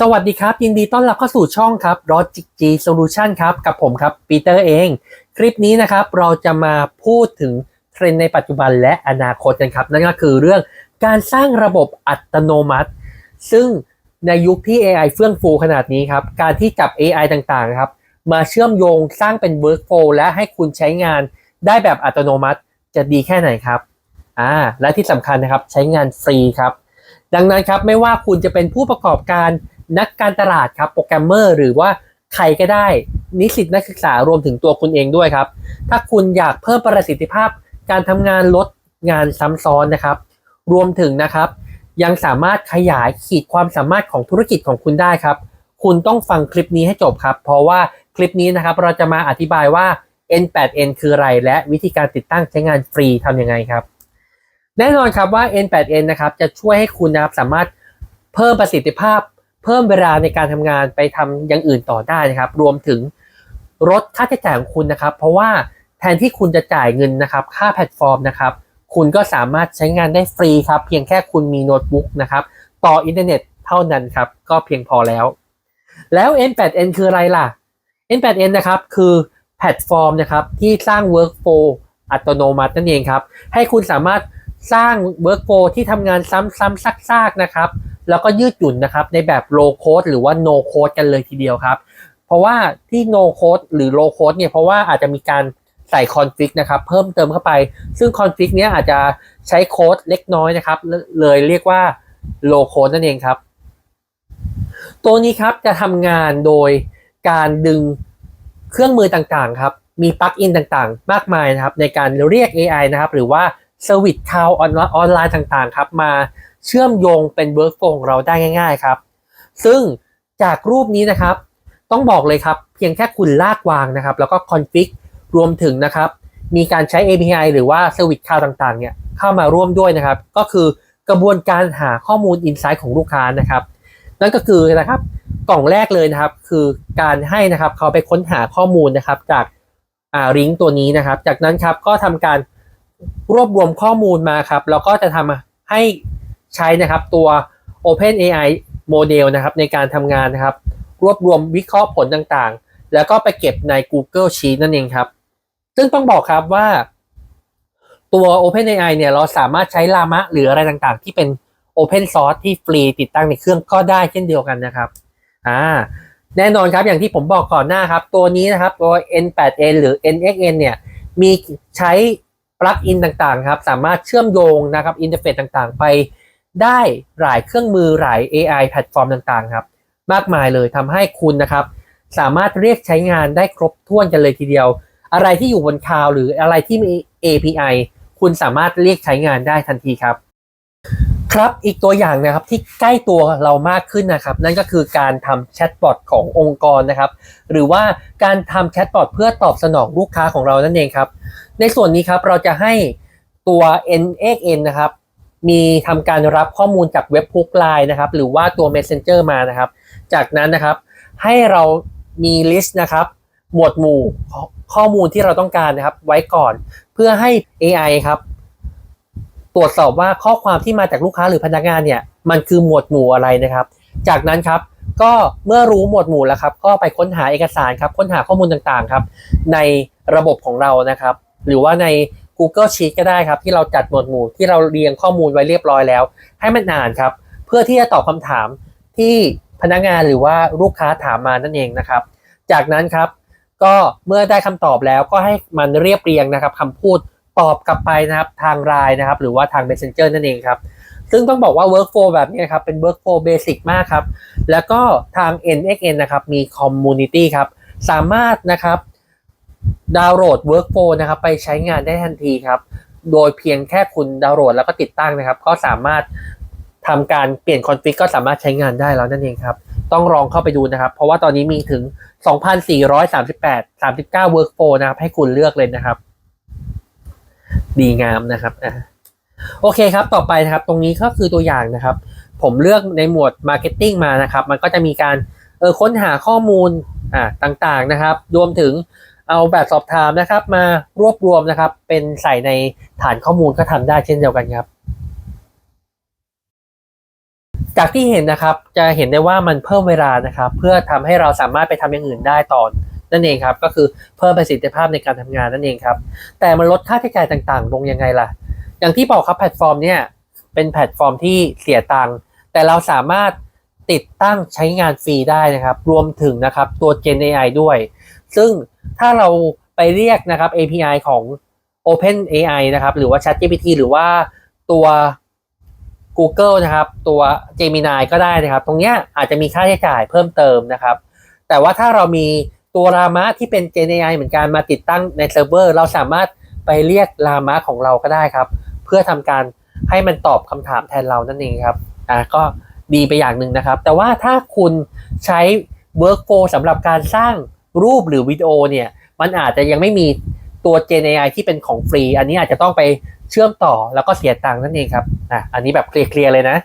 สวัสดีครับ ยินดีต้อนรับเข้าสู่ช่องครับ Logic G Solution ครับ กับผมครับปีเตอร์เอง คลิปนี้นะครับเราจะมาพูดถึงเทรนด์ในปัจจุบันและอนาคตกันครับ นั่นก็คือเรื่องการสร้างระบบอัตโนมัติ ซึ่งในยุคที่ AI เฟื่องฟูขนาดนี้ครับ การที่จับ AI ต่างๆครับ มาเชื่อมโยงสร้างเป็น workflow และให้คุณใช้งานได้แบบอัตโนมัติจะดีแค่ไหนครับอ่าและที่สำคัญนะครับใช้งานฟรีครับ ดังนั้นครับไม่ว่าคุณจะเป็นผู้ประกอบการ นักการตลาดครับโปรแกรมเมอร์หรือว่าใครก็ได้ นิสิตนักศึกษารวมถึงตัวคุณเองด้วยครับ ถ้าคุณอยากเพิ่มประสิทธิภาพการทำงานลดงานซ้ำซ้อนนะครับ รวมถึงนะครับ ยังสามารถขยายขีดความสามารถของธุรกิจของคุณได้ครับ คุณต้องฟังคลิปนี้ให้จบครับ เพราะว่าคลิปนี้นะครับเราจะมาอธิบายว่า N8N คืออะไร และวิธีการติดตั้งใช้งานฟรีทำยังไงครับ แน่นอนครับว่า N8N นะครับจะช่วยให้คุณนะครับสามารถเพิ่มประสิทธิภาพ เพิ่มเวลาในการทำงานไปทำอย่างอื่นต่อได้นะครับ รวมถึงลดค่าใช้จ่ายของคุณนะครับ เพราะว่าแทนที่คุณจะจ่ายเงินนะครับ ค่าแพลตฟอร์มนะครับ คุณก็สามารถใช้งานได้ฟรีครับ เพียงแค่คุณมีโน้ตบุ๊กนะครับ ต่ออินเทอร์เน็ตเท่านั้นครับ ก็เพียงพอแล้ว แล้ว N8N คืออะไรล่ะ N8N นะครับ คือแพลตฟอร์มนะครับที่สร้าง workflow อัตโนมัตินั่นเองครับ ให้คุณสามารถ สร้าง workflow ที่ทำงานซ้ำๆซากๆนะครับ แล้วก็ยืดหยุ่นนะครับในแบบ low code หรือว่า no code กันเลยทีเดียวครับ เพราะว่าที่ no code หรือ low code เนี่ยเพราะว่าอาจจะมีการใส่ config นะครับเพิ่มเติมเข้าไป ซึ่ง config เนี้ยอาจจะใช้โค้ดเล็กน้อยนะครับ เลยเรียกว่า low code นั่นเองครับ ตัวนี้ครับจะทำงานโดยการดึงเครื่องมือต่างๆครับมีปลั๊กอินต่างๆ มากมายนะครับในการเรียก AI นะครับหรือว่า Service Cloud ออนไลน์ต่างๆครับมาเชื่อมโยงเป็น Workflow ของเราได้ง่าย ๆครับ ซึ่งจากรูปนี้นะครับ ต้องบอกเลยครับ เพียงแค่คุณลากวางนะครับ แล้วก็ config รวมถึงนะครับ มีการใช้ API หรือว่า Service Cloud ต่างๆ เนี่ยเข้ามาร่วมด้วยนะครับ ก็คือกระบวนการหาข้อมูล Insight ของลูกค้านะครับ นั่นก็คือนะครับกล่องแรกเลยนะครับ คือการให้นะครับเขาไปค้นหาข้อมูลนะครับจากอ่าลิงก์ตัวนี้นะครับ จากนั้นครับก็ทำการ รวบรวมข้อมูลมาครับแล้วก็จะทำให้ใช้นะครับตัว OpenAI โมเดลนะครับในการทำงานนะครับ รวบรวมวิเคราะห์ผลต่างๆ แล้วก็ไปเก็บใน Google Sheet นั่นเองครับ ซึ่งต้องบอกครับว่า ตัว OpenAI เนี่ยเราสามารถใช้ Llama หรืออะไรต่างๆ ที่เป็น Open Source ที่ฟรีติดตั้งในเครื่องก็ได้เช่นเดียวกันนะครับอ่าแน่นอนครับอย่างที่ผมบอกก่อนหน้าครับ ตัวนี้นะครับตัว N8N หรือ NXN เนี่ยมีใช้ ปลั๊กอินต่างๆครับสามารถเชื่อมโยงนะครับอินเทอร์เฟซต่างๆ ไปได้หลายเครื่องมือหลาย AI แพลตฟอร์มต่างๆครับมากมายเลยทำให้คุณนะครับสามารถเรียกใช้งานได้ครบถ้วนกันเลยทีเดียว อะไรที่อยู่บนคลาวหรืออะไรที่มี API คุณสามารถเรียกใช้งานได้ทันทีครับ ครับอีกตัวอย่างนะครับที่ใกล้ตัวเรามากขึ้นนะครับ นั่นก็คือการทำแชทบอทขององค์กรนะครับ หรือว่าการทำแชทบอทเพื่อตอบสนองลูกค้าของเรานั่นเองครับ ในส่วนนี้ครับเราจะให้ตัว NXN นะครับ มีทำการรับข้อมูลจากเว็บพุกไลน์นะครับ หรือว่าตัว Messenger มานะครับ จากนั้นนะครับ ให้เรามีลิสต์นะครับ หมวดหมู่ข้อมูลที่เราต้องการนะครับ ไว้ก่อน เพื่อให้ AI ครับ ตรวจสอบว่าข้อความที่มาจากลูกค้าหรือพนักงานเนี่ยมันคือหมวดหมู่อะไรนะครับ จากนั้นครับก็เมื่อรู้หมวดหมู่แล้วครับ ก็ไปค้นหาเอกสารครับค้นหาข้อมูลต่างๆครับในระบบของเรานะครับ หรือว่าใน Google Sheet ก็ได้ครับ ที่เราจัดหมวดหมู่ที่เราเรียงข้อมูลไว้เรียบร้อยแล้ว ให้มันอ่านครับ เพื่อที่จะตอบคำถามที่พนักงานหรือว่าลูกค้าถามมานั่นเองนะครับ จากนั้นครับ ก็เมื่อได้คำตอบแล้วก็ให้มันเรียบเรียงนะครับคำพูด ตอบกลับไปนะครับทางไลน์นะครับ หรือว่าทาง Messenger นั่นเองครับ ซึ่งต้องบอกว่า workflow แบบนี้ครับเป็น workflow basic มากครับ แล้วก็ทาง NXN นะครับมี community ครับ สามารถนะครับดาวน์โหลด workflow นะครับไปใช้งานได้ทันทีครับ โดยเพียงแค่คุณดาวน์โหลดแล้วก็ติดตั้งนะครับ ก็สามารถทำการเปลี่ยนคอนฟิกก็สามารถใช้งานได้แล้วนั่นเองครับ ต้องลองเข้าไปดูนะครับ เพราะว่าตอนนี้มีถึง 2,438 39 workflow นะครับให้คุณเลือกเลยนะครับ ดีงามนะครับอะโอเคครับต่อไปนะครับ ตรงนี้ก็คือตัวอย่างนะครับ ผมเลือกในหมวด Marketing มานะครับ มันก็จะมีการเออค้นหาข้อมูลอ่าต่างๆนะครับ รวมถึงเอาแบบสอบถามนะครับ มารวบรวมนะครับ เป็นใส่ในฐานข้อมูลก็ทำได้เช่นเดียวกันครับ จากที่เห็นนะครับจะเห็นได้ว่ามันเพิ่มเวลานะครับ เพื่อทำให้เราสามารถไปทำอย่างอื่นได้ตอน นั่นเองครับ ก็คือเพิ่มประสิทธิภาพในการทำงานนั่นเองครับ แต่มันลดค่าใช้จ่ายต่างๆ ลงยังไงล่ะ อย่างที่บอกครับแพลตฟอร์มเนี่ยเป็นแพลตฟอร์มที่เสียตังค์แต่เราสามารถติดตั้งใช้งานฟรีได้นะครับ รวมถึงนะครับตัว Gen AI ด้วย ซึ่งถ้าเราไปเรียกนะครับ API ของ Open AI นะครับ หรือว่า ChatGPT หรือว่าตัว Google นะครับ ตัว Gemini ก็ได้นะครับ ตรงเนี้ยอาจจะมีค่าใช้จ่ายเพิ่มเติมนะครับ แต่ว่าถ้าเรามี ตัวรามะที่เป็น Gen AI เหมือนกันมาติดตั้งในเซิร์ฟเวอร์ เราสามารถไปเรียกรามะของเราก็ได้ครับ เพื่อทำการให้มันตอบคำถามแทนเรานั่นเองครับอะก็ดีไปอย่างหนึ่งนะครับ แต่ว่าถ้าคุณใช้ Workflow สำหรับการสร้างรูปหรือวิดีโอเนี่ย มันอาจจะยังไม่มีตัว Gen AI ที่เป็นของฟรี อันนี้อาจจะต้องไปเชื่อมต่อแล้วก็เสียตังค์นั่นเองครับอะอันนี้แบบเคลียร์ๆเลยนะ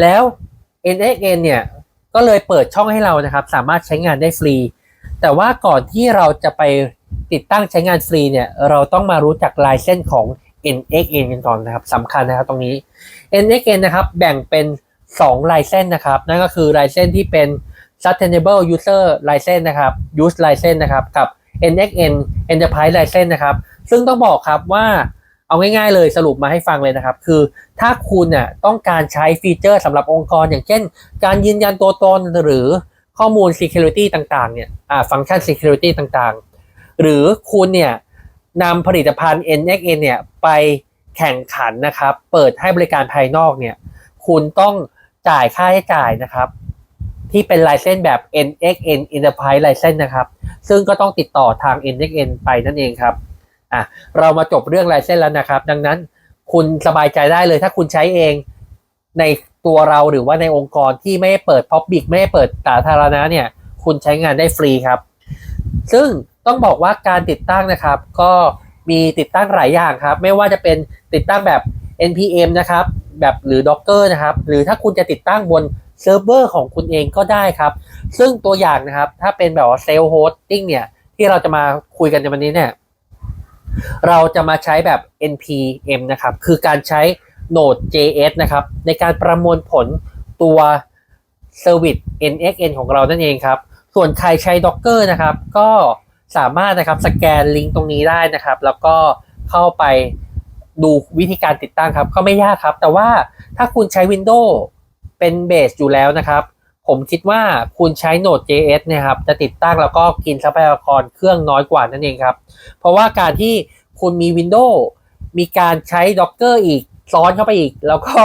แล้ว NXN เนี่ย ก็เลยเปิดช่องให้เรานะครับ สามารถใช้งานได้ฟรี แต่ว่าก่อนที่เราจะไปติดตั้งใช้งานฟรีเนี่ย เราต้องมารู้จักลายเส้นของ NXN กันก่อนนะครับสำคัญนะครับตรงนี้ NXN นะครับแบ่งเป็น 2 ลายเส้นนะครับ นั่นก็คือลายเส้นที่เป็น Sustainable User License นะครับ Use License นะครับ กับ NXN Enterprise License นะครับ ซึ่งต้องบอกครับว่า เอาง่ายๆเลยสรุปมาให้ฟังเลยนะครับ คือถ้าคุณน่ะต้องการใช้ฟีเจอร์สำหรับองค์กร อย่างเช่น การยืนยันตัวตนหรือข้อมูล Security ต่างๆเนี่ยอ่าฟังก์ชัน Security ต่างๆ หรือคุณเนี่ยนำผลิตภัณฑ์ NXN เนี่ยไปแข่งขันนะครับ เปิดให้บริการภายนอกเนี่ยคุณต้องจ่ายค่าใช้จ่ายนะครับ ที่เป็นลายเส้นแบบ NXN Enterprise License นะครับ ซึ่งก็ต้องติดต่อทาง NXN ไปนั่นเองครับ อะเรามาจบเรื่องลายเส้นแล้วนะครับ ดังนั้นคุณสบายใจได้เลยถ้าคุณใช้เองในตัวเราหรือว่าในองค์กรที่ไม่เปิด Public ไม่เปิดสาธารณะเนี่ย คุณใช้งานได้ฟรีครับ ซึ่งต้องบอกว่าการติดตั้งนะครับ ก็มีติดตั้งหลายอย่างครับ ไม่ว่าจะเป็นติดตั้งแบบ npm นะครับ แบบหรือ docker นะครับ หรือถ้าคุณจะติดตั้งบนเซิร์ฟเวอร์ของคุณเองก็ได้ครับ ซึ่งตัวอย่างนะครับ ถ้าเป็นแบบว่า self hosting เนี่ย ที่เราจะมาคุยกันในวันนี้เนี่ย เราจะมาใช้แบบ npm นะครับ คือการใช้ Node.js นะครับ ในการประมวลผลตัว Service NXN ของเรานั่นเองครับ ส่วนใครใช้ Docker นะครับ ก็สามารถนะครับสแกนลิงก์ตรงนี้ได้นะครับ แล้วก็เข้าไปดูวิธีการติดตั้งครับ ก็ไม่ยากครับ แต่ว่าถ้าคุณใช้ Windows เป็นเบสอยู่แล้วนะครับ ผมคิดว่าคุณใช้ Node.js เนะครับจะติดตั้งแล้วก็กินทรัพยากรเครื่องน้อยกว่านั่นเองครับ เพราะว่าการที่คุณมี Windows มีการใช้ Docker อีกซ้อนเข้าไปอีก แล้วก็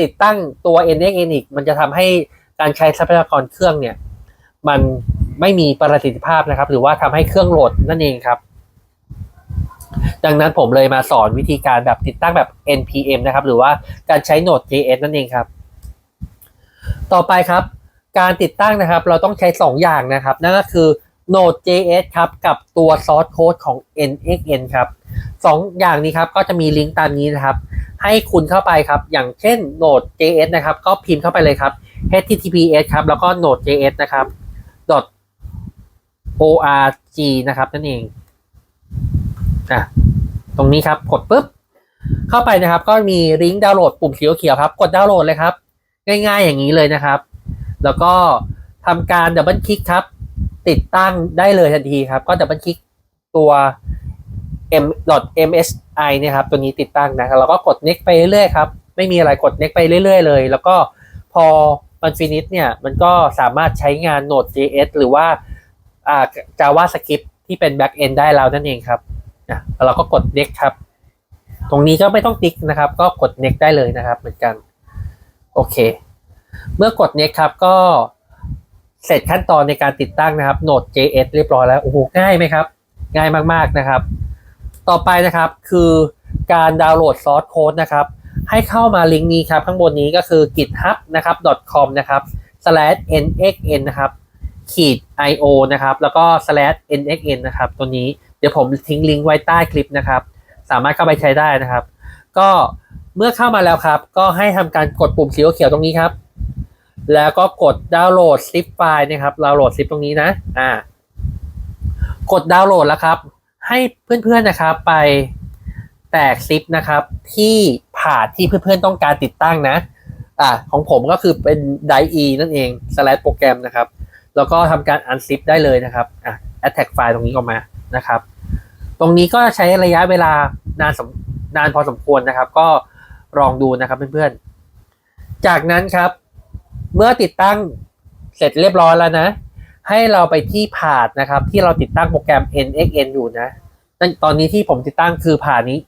ติดตั้งตัว NXN อีก มันจะทำให้การใช้ทรัพยากรเครื่องเนี่ย มันไม่มีประสิทธิภาพนะครับ หรือว่าทำให้เครื่องโหลดนั่นเองครับ ดังนั้นผมเลยมาสอนวิธีการแบบติดตั้งแบบ npm นะครับ หรือว่าการใช้ Node.js นั่นเองครับ ต่อไปครับ การติดตั้งนะครับ เราต้องใช้ 2 อย่างนะครับ นั่นก็คือ Node.js ครับ กับตัว source code ของ nxn ครับสองอย่างนี้ครับ ก็จะมีลิงก์ตามนี้นะครับ ให้คุณเข้าไปครับ อย่างเช่น Node.js นะครับ ก็พิมพ์เข้าไปเลยครับ https ครับ แล้วก็ Node.js นะครับ org นะครับ นั่นเองอะตรงนี้ครับ กดปุ๊บ เข้าไปนะครับ ก็มีลิงก์ดาวน์โหลดปุ่มสีเขียวๆครับ กดดาวน์โหลดเลยครับ ง่ายๆอย่างนี้เลยนะครับ แล้วก็ทำการดับเบิลคลิกครับ ติดตั้งได้เลยทันทีครับ ก็ดับเบิลคลิกตัว m msi เนี่ยครับตัวนี้ติดตั้งนะครับแล้วก็กด next ไปเรื่อยๆครับ ไม่มีอะไรกด next ไปเรื่อยๆเลย แล้วก็พอมันฟินิชเนี่ย มันก็สามารถใช้งาน Node.js หรือว่าอ่า JavaScript ที่เป็น backend ได้แล้วนั่นเองครับนะแล้วเราก็กด next ครับ ตรงนี้ก็ไม่ต้องติ๊กนะครับ ก็กด next ได้เลยนะครับ เหมือนกัน โอเค เมื่อกด next ครับก็เสร็จขั้นตอนในการติดตั้งนะครับ Node.js เรียบร้อยแล้ว โอ้โห ง่ายไหมครับ ง่ายมากๆนะครับ ต่อไปนะครับคือการดาวน์โหลดซอสโค้ดนะครับ ให้เข้ามาลิงก์นี้ครับ ข้างบนนี้ก็คือ github นะครับ com นะครับ slash nxn นะครับขีด io นะครับ แล้วก็ slash nxn นะครับ ตัวนี้เดี๋ยวผมทิ้งลิงก์ไว้ใต้คลิปนะครับ สามารถเข้าไปใช้ได้นะครับ ก็เมื่อเข้ามาแล้วครับ ก็ให้ทำการกดปุ่มสีเขียวตรงนี้ครับ แล้วก็กดดาวน์โหลดซิปไฟล์นะครับดาวน์โหลดซิปตรงนี้นะอ่ากดดาวน์โหลดแล้วครับ ให้เพื่อนๆนะครับไปแตกซิปนะครับ ที่ผ่านที่เพื่อนๆต้องการติดตั้งนะอ่าของผมก็คือเป็น die e นั่นเอง slash โปรแกรมนะครับ แล้วก็ทำการ unzip ได้เลยนะครับอะ attack file ตรงนี้ออกมานะครับ ตรงนี้ก็ใช้ระยะเวลานานสมนานพอสมควรนะครับ ก็ลองดูนะครับเพื่อนๆ จากนั้นครับ เมื่อติดตั้งเสร็จเรียบร้อยแล้วนะ ให้เราไปที่พาดนะครับ ที่เราติดตั้งโปรแกรม nxn อยู่นะตอนนี้ที่ผมติดตั้งคือพาดนี้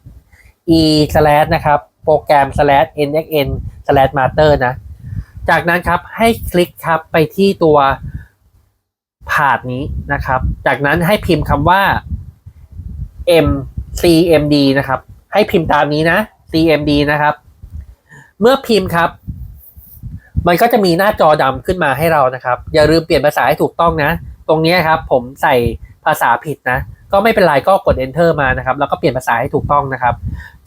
e slash นะครับโปรแกรม slash nxn slash master นะ จากนั้นครับให้คลิกครับไปที่ตัวพาดนี้นะครับ จากนั้นให้พิมพ์คำว่า m cmd นะครับ ให้พิมพ์ตามนี้นะ cmd นะครับ เมื่อพิมพ์ครับ มันก็จะมีหน้าจอดำขึ้นมาให้เรานะครับ อย่าลืมเปลี่ยนภาษาให้ถูกต้องนะ ตรงนี้ครับผมใส่ภาษาผิดนะ ก็ไม่เป็นไรก็กด enter มานะครับ แล้วก็เปลี่ยนภาษาให้ถูกต้องนะครับ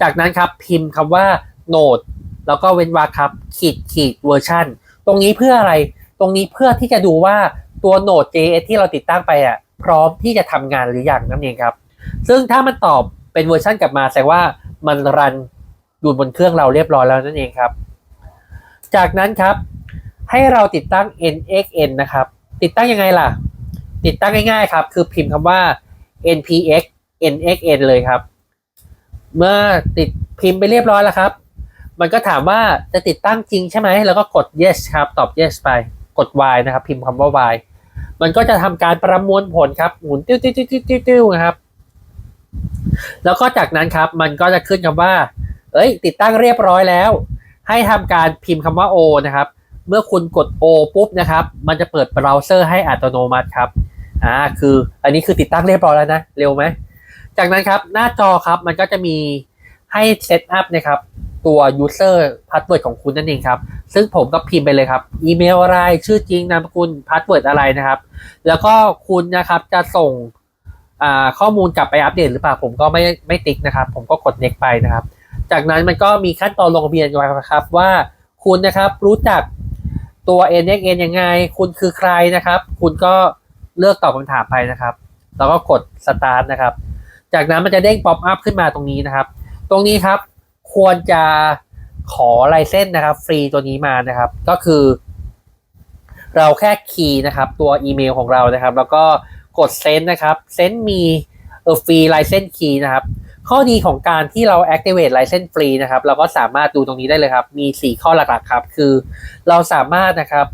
จากนั้นครับพิมพ์คำว่า node แล้วก็เว้นวรรคครับขีดขีดเวอร์ชันตรงนี้เพื่ออะไร ตรงนี้เพื่อที่จะดูว่าตัว Node.js ที่เราติดตั้งไปอะพร้อมที่จะทำงานหรือยังนั่นเองครับ ซึ่งถ้ามันตอบเป็นเวอร์ชันกลับมาแสดงว่ามันรันอยู่บนเครื่องเราเรียบร้อยแล้วนั่นเองครับ จากนั้นครับ ให้เราติดตั้ง nxn นะครับ ติดตั้งยังไงล่ะ ติดตั้งง่ายๆครับ คือพิมพ์คำว่า npx nxn เลยครับ เมื่อติดพิมพ์ไปเรียบร้อยแล้วครับ มันก็ถามว่าจะติดตั้งจริงใช่ไหมแล้วก็กด yes ครับ ตอบ yes ไปกด y นะครับ พิมพ์คำว่า y มันก็จะทำการประมวลผลครับ หมุนติ้วติ้วติ้วติ้วติ้วนะครับ แล้วก็จากนั้นครับ มันก็จะขึ้นคำว่า เอ้ย ติดตั้งเรียบร้อยแล้ว ให้ทำการพิมพ์คำว่า o นะครับ เมื่อคุณกด o ปุ๊บนะครับ มันจะเปิดเบราว์เซอร์ให้อัตโนมัติครับอ่าคืออันนี้คือติดตั้งเรียบร้อยแล้วนะเร็วไหมจากนั้นครับหน้าจอครับมันก็จะมีให้เซตอัพนะครับตัว user password ของคุณนั่นเองครับ ซึ่งผมก็พิมพ์ไปเลยครับ อีเมลอะไร ชื่อจริง นามสกุล password อะไรนะครับ แล้วก็คุณนะครับจะส่งข้อมูลกลับไปอัปเดตหรือเปล่า ผมก็ไม่ไม่ติ๊กนะครับ ผมก็กด next ไปนะครับ จากนั้นมันก็มีขั้นตอนลงทะเบียนไว้ครับว่าคุณนะครับรู้จักตัว NXN ยังไง คุณคือใครนะครับ คุณก็เลือกตอบคำถามไปนะครับ แล้วก็กด start นะครับ จากนั้นมันจะเด้ง pop up ขึ้นมาตรงนี้นะครับ ตรงนี้ครับควรจะขอลายเส้นนะครับ ฟรีตัวนี้มานะครับ ก็คือ เราแค่คีย์นะครับ ตัวอีเมลของเรานะครับ แล้วก็กดเซนนะครับเซนมีเออฟรีลายเส้นคีย์นะครับ ข้อดีของการที่เรา activate ลายเส้นฟรีนะครับ เราก็สามารถดูตรงนี้ได้เลยครับ มี 4 ข้อหลักๆครับ คือเราสามารถนะครับ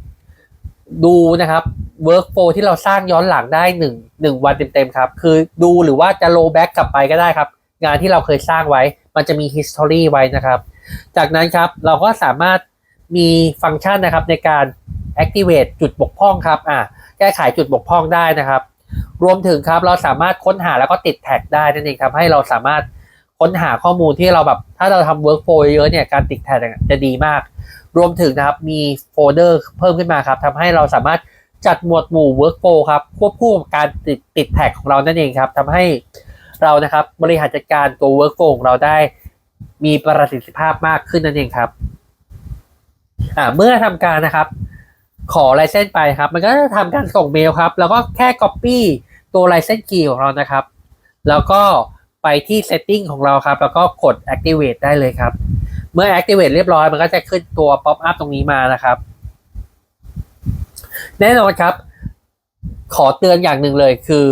ดูนะครับ workflow ที่เราสร้างย้อนหลังได้1 1วันเต็มๆครับ คือดูหรือว่าจะ roll back กลับไปก็ได้ครับ งานที่เราเคยสร้างไว้ มันจะมี history ไว้นะครับ จากนั้นครับเราก็สามารถมีฟังก์ชันนะครับในการ activate จุดบกพร่องครับ อ่า แก้ไขจุดบกพร่องได้นะครับ รวมถึงครับเราสามารถค้นหาแล้วก็ติดแท็กได้นั่นเองครับให้เราสามารถค้นหาข้อมูลที่เราแบบถ้าเราทำ workflow เยอะเนี่ยการติดแท็กจะดีมาก รวมถึงนะครับมีโฟลเดอร์เพิ่มขึ้นมาครับทำให้เราสามารถจัดหมวดหมู่ workflow ครับควบคู่กับการติดติดแท็กของเรานั่นเองครับทำให้เรานะครับบริหารจัดการตัว workflow ของเราได้มีประสิทธิภาพมากขึ้นนั่นเองครับเมื่อทำการนะครับ ขอลายเส้นไปครับ มันก็จะทำการส่งเมลครับ แล้วก็แค่ Copy ตัวลายเส้นคีย์ของเรานะครับ แล้วก็ไปที่ Setting ของเราครับ แล้วก็กด Activate ได้เลยครับ เมื่อ Activate เรียบร้อย มันก็จะขึ้นตัว Pop up ตรงนี้มานะครับ แน่นอนครับ ขอเตือนอย่างหนึ่งเลยคือ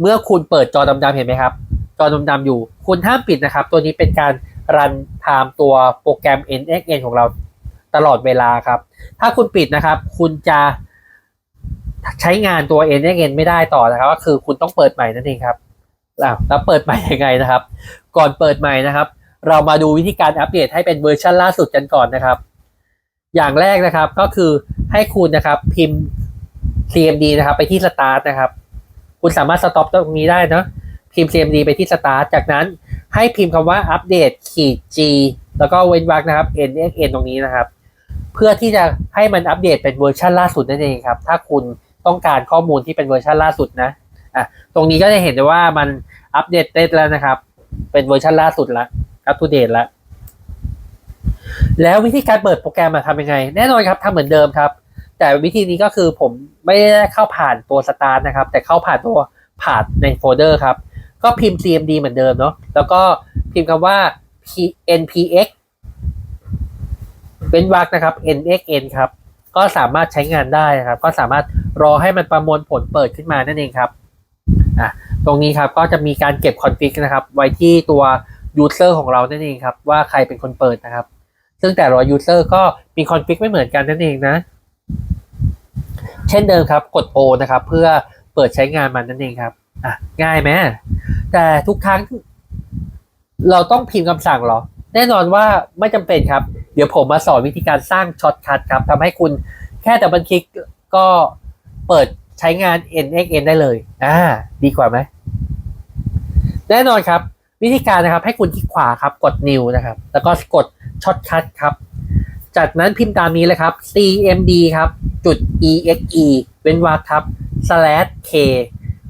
เมื่อคุณเปิดจอดำๆเห็นไหมครับ จอดำๆอยู่ คุณห้ามปิดนะครับ ตัวนี้เป็นการรันไทม์ตัวโปรแกรม NXN ของเรา ตลอดเวลาครับ ถ้าคุณปิดนะครับ คุณจะใช้งานตัว NXN ไม่ได้ต่อนะครับ ก็คือคุณต้องเปิดใหม่นั่นเองครับแล้วเปิดใหม่ยังไงนะครับ ก่อนเปิดใหม่นะครับ เรามาดูวิธีการอัปเดตให้เป็นเวอร์ชันล่าสุดกันก่อนนะครับ อย่างแรกนะครับก็คือให้คุณนะครับพิมพ์ cmd นะครับ ไปที่ start นะครับ คุณสามารถ stop ตรงนี้ได้เนาะพิมพ์ cmd ไปที่ start จากนั้นให้พิมพ์คำว่าอัปเดตขีด g แล้วก็เว้นวรรคนะครับ nxn ตรงนี้นะครับ พื่อที่จะให้มันอัปเดตเป็นเวอร์ชันล่าสุดนั่นเองครับ ถ้าคุณต้องการข้อมูลที่เป็นเวอร์ชันล่าสุดนะอะตรงนี้ก็จะเห็นได้ว่ามันอัปเดตเต็ดแล้วนะครับ เป็นเวอร์ชันล่าสุดละอัปเดตแล้วแล้ววิธีการเปิดโปรแกรมมาทำยังไง แน่นอนครับทำเหมือนเดิมครับ แต่วิธีนี้ก็คือผมไม่ได้เข้าผ่านตัวสตาร์ทนะครับ แต่เข้าผ่านตัวผ่านในโฟลเดอร์ครับ ก็พิมพ์ cmd เหมือนเดิมเนาะแล้วก็พิมพ์คำว่า npx เว้นวรรคนะครับ nxn ครับ ก็สามารถใช้งานได้นะครับ ก็สามารถรอให้มันประมวลผลเปิดขึ้นมานั่นเองครับอะตรงนี้ครับก็จะมีการเก็บคอนฟิกนะครับ ไว้ที่ตัว user ของเรานั่นเองครับ ว่าใครเป็นคนเปิดนะครับ ซึ่งแต่ละ user ก็มีคอนฟิกไม่เหมือนกันนั่นเองนะ เช่นเดิมครับกด O นะครับ เพื่อเปิดใช้งานมันนั่นเองครับอะง่ายไหมแต่ทุกครั้ง เราต้องพิมพ์คำสั่งเหรอ แน่นอนว่าไม่จำเป็นครับ ดี๋ยวผมมาสอนวิธีการสร้างช็อตคัทครับทำให้คุณแค่แต่บันคลิกก็เปิดใช้งาน NXN ได้เลยอ่าดีกว่าไหมแน่นอนครับ วิธีการนะครับให้คุณคลิกขวาครับกด New นะครับ แล้วก็กดช็อตคัทครับ จากนั้นพิมพ์ตามนี้เลยครับ cmd ครับจุด exe เว้นวรรคครับ slash k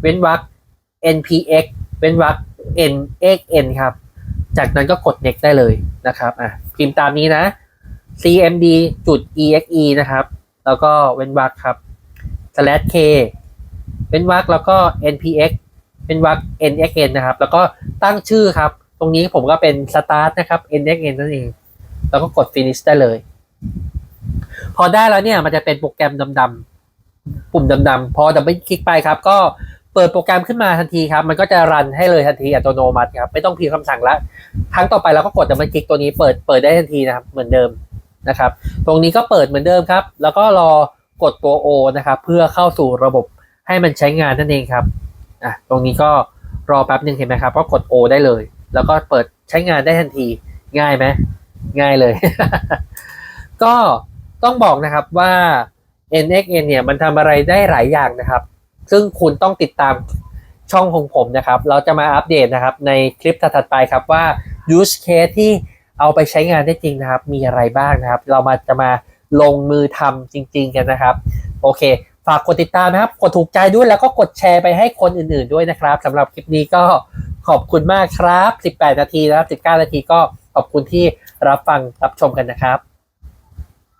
เว้นวรรค npx เว้นวรรค nxn ครับ จากนั้นก็กด next ได้เลยนะครับอะพิมพ์ตามนี้นะ cmd จุด exe นะครับ แล้วก็เว้นวรรคครับ slash k เว้นวรรคแล้วก็ npx เว้นวรรค nxn นะครับ แล้วก็ตั้งชื่อครับ ตรงนี้ผมก็เป็น start นะครับ nxn นั่นเอง แล้วก็กด finish ได้เลย พอได้แล้วเนี่ยมันจะเป็นโปรแกรมดำๆปุ่มดำๆพอดับเบิลคลิกไปครับ ก็ เปิดโปรแกรมขึ้นมาทันทีครับ มันก็จะรันให้เลยทันทีอัตโนมัติครับ ไม่ต้องพิมพ์คำสั่งละครั้งต่อไปเราก็กดดับเบิลคลิกตัวนี้เปิดเปิดได้ทันทีนะครับ เหมือนเดิมนะครับ ตรงนี้ก็เปิดเหมือนเดิมครับ แล้วก็รอกดตัว O นะครับ เพื่อเข้าสู่ระบบให้มันใช้งานนั่นเองครับอะตรงนี้ก็รอแป๊บหนึ่งเห็นไหมครับก็กด O ได้เลย แล้วก็เปิดใช้งานได้ทันที ง่ายไหมง่ายเลย ก็ต้องบอกนะครับว่า NXN เนี่ยมันทำอะไรได้หลายอย่างนะครับ ซึ่งคุณต้องติดตามช่องของผมนะครับ เราจะมาอัปเดตนะครับในคลิปถัดไปครับว่า use case ที่เอาไปใช้งานได้จริงนะครับ มีอะไรบ้างนะครับ เรามาจะมาลงมือทำจริง ๆ กันนะครับ โอเค ฝากกดติดตามนะครับ กดถูกใจด้วยแล้วก็กดแชร์ไปให้คนอื่น ๆ ด้วยนะครับสำหรับคลิปนี้ก็ขอบคุณมากครับ 18 นาทีนะครับ 19 นาทีก็ขอบคุณที่รับฟังรับชมกันนะครับ